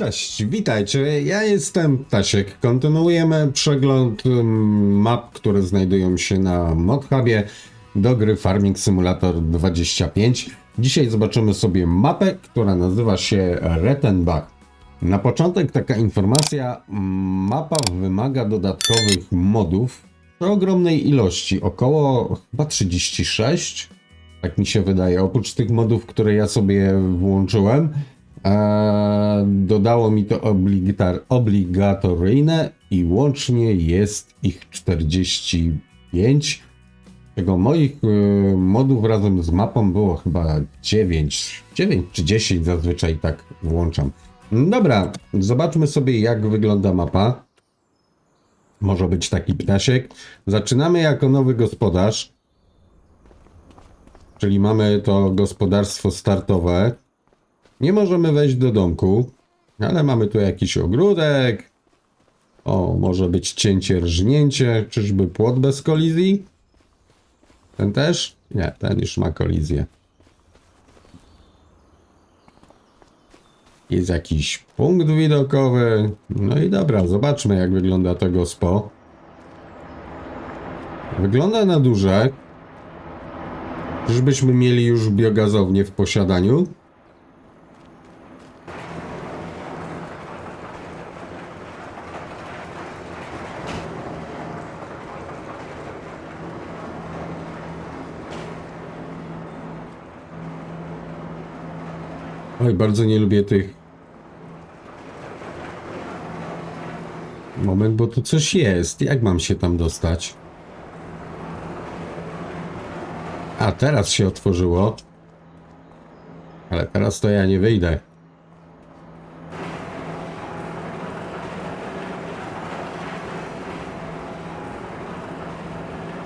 Cześć, witajcie. Ja jestem Ptasiek. Kontynuujemy przegląd ym, map, które znajdują się na ModHubie do gry Farming Simulator 25. Dzisiaj zobaczymy sobie mapę, która nazywa się Rettenbach. Na początek taka informacja. mm, Mapa wymaga dodatkowych modów w ogromnej ilości, około chyba 36. Tak mi się wydaje. Oprócz tych modów, które ja sobie włączyłem, e, dodało mi to obligatoryjne i łącznie jest ich 45. Tego moich e, modów razem z mapą było chyba 9, 9 czy 10 zazwyczaj tak włączam. Dobra, zobaczmy sobie jak wygląda mapa. Może być taki ptasiek. Zaczynamy jako nowy gospodarz. Czyli mamy to gospodarstwo startowe. Nie możemy wejść do domku, ale mamy tu jakiś ogródek. O, może być cięcie, rżnięcie. Czyżby płot bez kolizji? Ten też? Nie, ten już ma kolizję. Jest jakiś punkt widokowy. No i dobra, zobaczmy jak wygląda to gospo. Wygląda na duże. Czyżbyśmy mieli już biogazownię w posiadaniu? Oj, bardzo nie lubię tych. Moment, bo tu coś jest. Jak mam się tam dostać? A teraz się otworzyło. Ale teraz to ja nie wyjdę.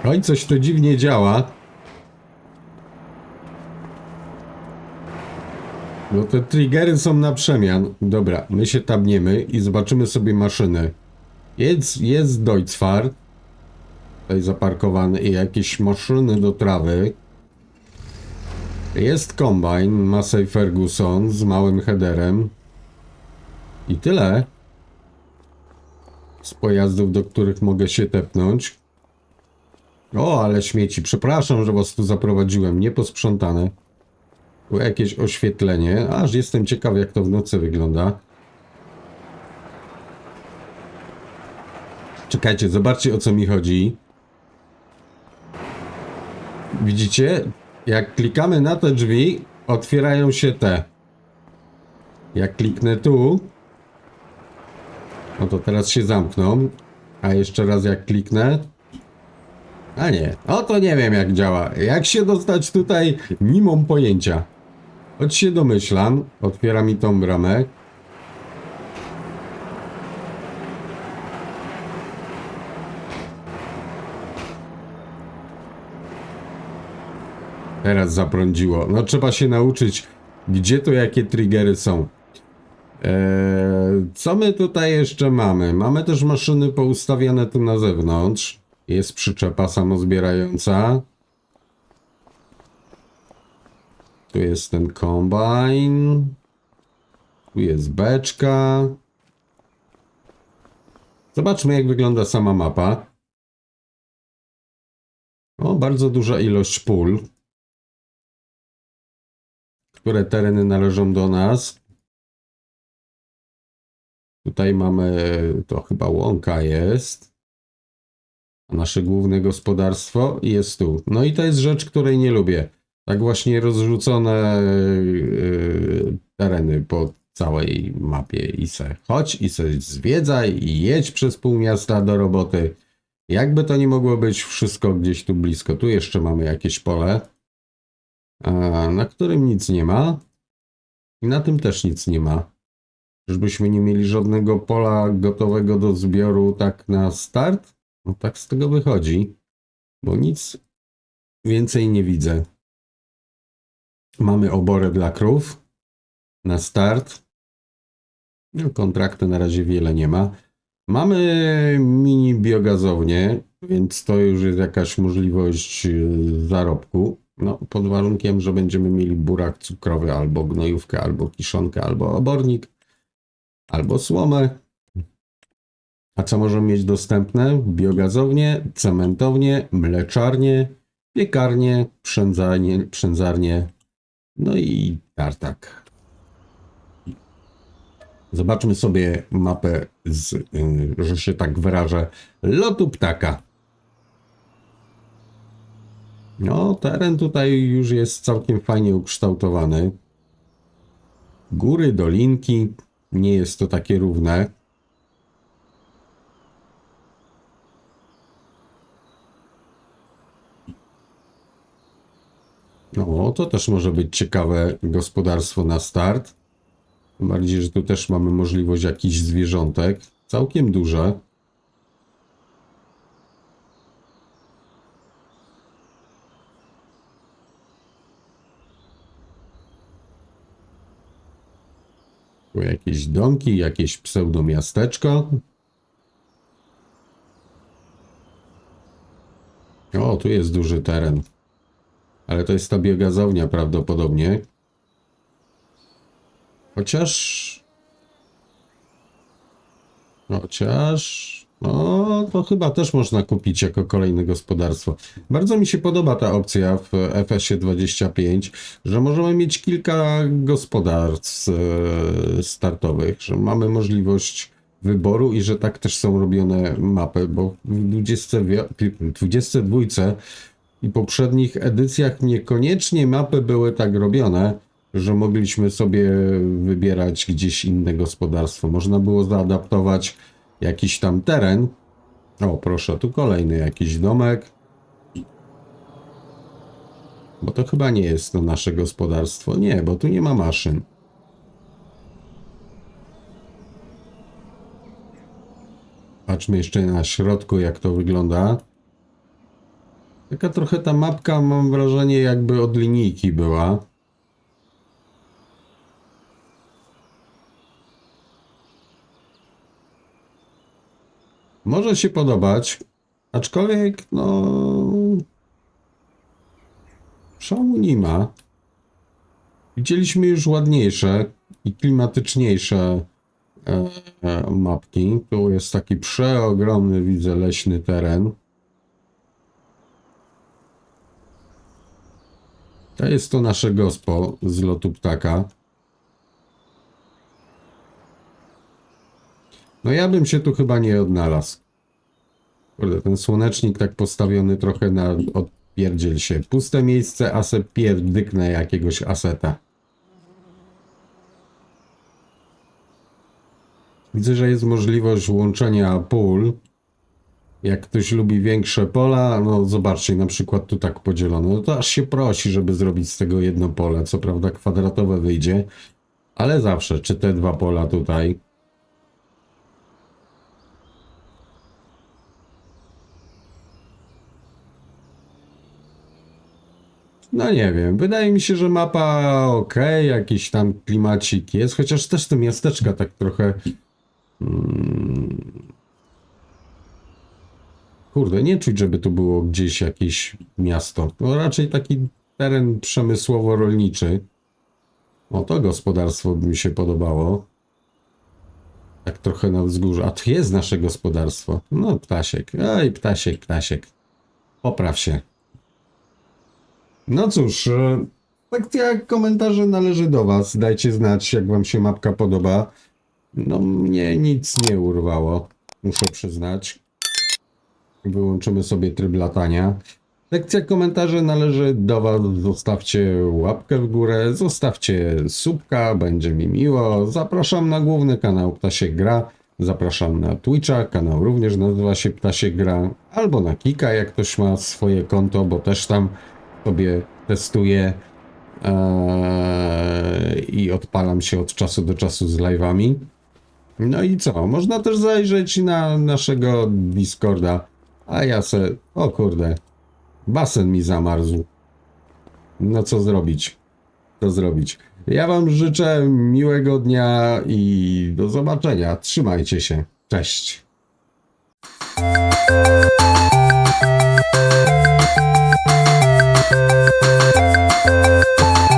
Oj, coś to dziwnie działa. No te triggery są na przemian. Dobra, my się tabniemy i zobaczymy sobie maszyny. Jest, jest Deutzfahrt. Tutaj zaparkowany i jakieś maszyny do trawy. Jest kombajn Massey Ferguson z małym headerem. I tyle. Z pojazdów, do których mogę się tepnąć. O, ale śmieci. Przepraszam, że was tu zaprowadziłem. Nieposprzątane. Jakieś oświetlenie. Aż jestem ciekaw, jak to w nocy wygląda. Czekajcie, zobaczcie o co mi chodzi. Widzicie? Jak klikamy na te drzwi, otwierają się te. Jak kliknę tu, no to teraz się zamkną. A jeszcze raz jak kliknę. A nie, o to nie wiem jak działa. Jak się dostać tutaj, nie mam pojęcia. Choć się domyślam, otwiera mi tą bramę. Teraz zaprądziło. No trzeba się nauczyć, gdzie to jakie triggery są. Eee, co my tutaj jeszcze mamy? Mamy też maszyny poustawiane tu na zewnątrz. Jest przyczepa samozbierająca. Tu jest ten kombajn. Tu jest beczka. Zobaczmy, jak wygląda sama mapa. O, bardzo duża ilość pól które tereny należą do nas. Tutaj mamy, to chyba łąka jest. Nasze główne gospodarstwo jest tu. No i to jest rzecz, której nie lubię. Tak właśnie rozrzucone yy, tereny po całej mapie i se chodź i se zwiedzaj i jedź przez pół miasta do roboty. Jakby to nie mogło być wszystko gdzieś tu blisko. Tu jeszcze mamy jakieś pole a, na którym nic nie ma. I na tym też nic nie ma. Czyżbyśmy nie mieli żadnego pola gotowego do zbioru tak na start? No tak z tego wychodzi, bo nic więcej nie widzę. Mamy oborę dla krów na start. No, kontrakty na razie wiele nie ma. Mamy mini biogazownię, więc to już jest jakaś możliwość yy, zarobku. No, pod warunkiem, że będziemy mieli burak cukrowy, albo gnojówkę, albo kiszonkę, albo obornik. albo słomę. A co możemy mieć dostępne? Biogazownie, cementownie, mleczarnie, piekarnie, przędzarnie, przędzarnie, no i tartak. Zobaczmy sobie mapę z, y, że się tak wyrażę, lotu ptaka. No, teren tutaj już jest całkiem fajnie ukształtowany. Góry, dolinki, nie jest to takie równe. No, to też może być ciekawe gospodarstwo na start. Tym bardziej, że tu też mamy możliwość jakichś zwierzątek. Całkiem duże. Tu jakieś domki, jakieś pseudomiasteczko. O, tu jest duży teren. Ale to jest ta biogazownia prawdopodobnie. Chociaż... Chociaż... No, to chyba też można kupić jako kolejne gospodarstwo. Bardzo mi się podoba ta opcja w FS-ie 25, że możemy mieć kilka gospodarstw e, startowych, że mamy możliwość wyboru i że tak też są robione mapy, bo w 20, wi- 22 i poprzednich edycjach niekoniecznie mapy były tak robione, że mogliśmy sobie wybierać gdzieś inne gospodarstwo. Można było zaadaptować jakiś tam teren. O, proszę, tu kolejny jakiś domek. Bo to chyba nie jest to nasze gospodarstwo. Nie, bo tu nie ma maszyn. Patrzmy jeszcze na środku, jak to wygląda. Taka trochę ta mapka, mam wrażenie, jakby od linijki była. Może się podobać, aczkolwiek, no. Szału nie ma. Widzieliśmy już ładniejsze i klimatyczniejsze e, e, mapki. Tu jest taki przeogromny, widzę, leśny teren. To jest to nasze gospo z lotu ptaka. No ja bym się tu chyba nie odnalazł. Kurde, ten słonecznik tak postawiony trochę na odpierdziel się. Puste miejsce, a se pierdyknę jakiegoś aseta. Widzę, że jest możliwość łączenia pól. Jak ktoś lubi większe pola, no zobaczcie, na przykład tu tak podzielone, no to aż się prosi, żeby zrobić z tego jedno pole. Co prawda kwadratowe wyjdzie, ale zawsze, czy te dwa pola tutaj. No nie wiem, wydaje mi się, że mapa ok, jakiś tam klimacik jest, chociaż też te miasteczka tak trochę... Mm, kurde, nie czuć, żeby tu było gdzieś jakieś miasto. No raczej taki teren przemysłowo-rolniczy. O, to gospodarstwo by mi się podobało. Tak trochę na wzgórzu. A to jest nasze gospodarstwo. No, ptasiek. Oj, ptasiek, ptasiek. Popraw się. No cóż, e, sekcja komentarzy należy do Was. Dajcie znać, jak Wam się mapka podoba. No, mnie nic nie urwało, muszę przyznać. Wyłączymy sobie tryb latania. Sekcja komentarzy należy do Was. Zostawcie łapkę w górę, zostawcie subka, będzie mi miło. Zapraszam na główny kanał Ptasiek Gra. Zapraszam na Twitcha, kanał również nazywa się Ptasiek Gra. Albo na Kika, jak ktoś ma swoje konto, bo też tam sobie testuję eee, i odpalam się od czasu do czasu z live'ami. No i co? Można też zajrzeć na naszego Discorda. A ja se, o kurde, basen mi zamarzł. No co zrobić? Co zrobić? Ja wam życzę miłego dnia i do zobaczenia. Trzymajcie się. Cześć. Thank you.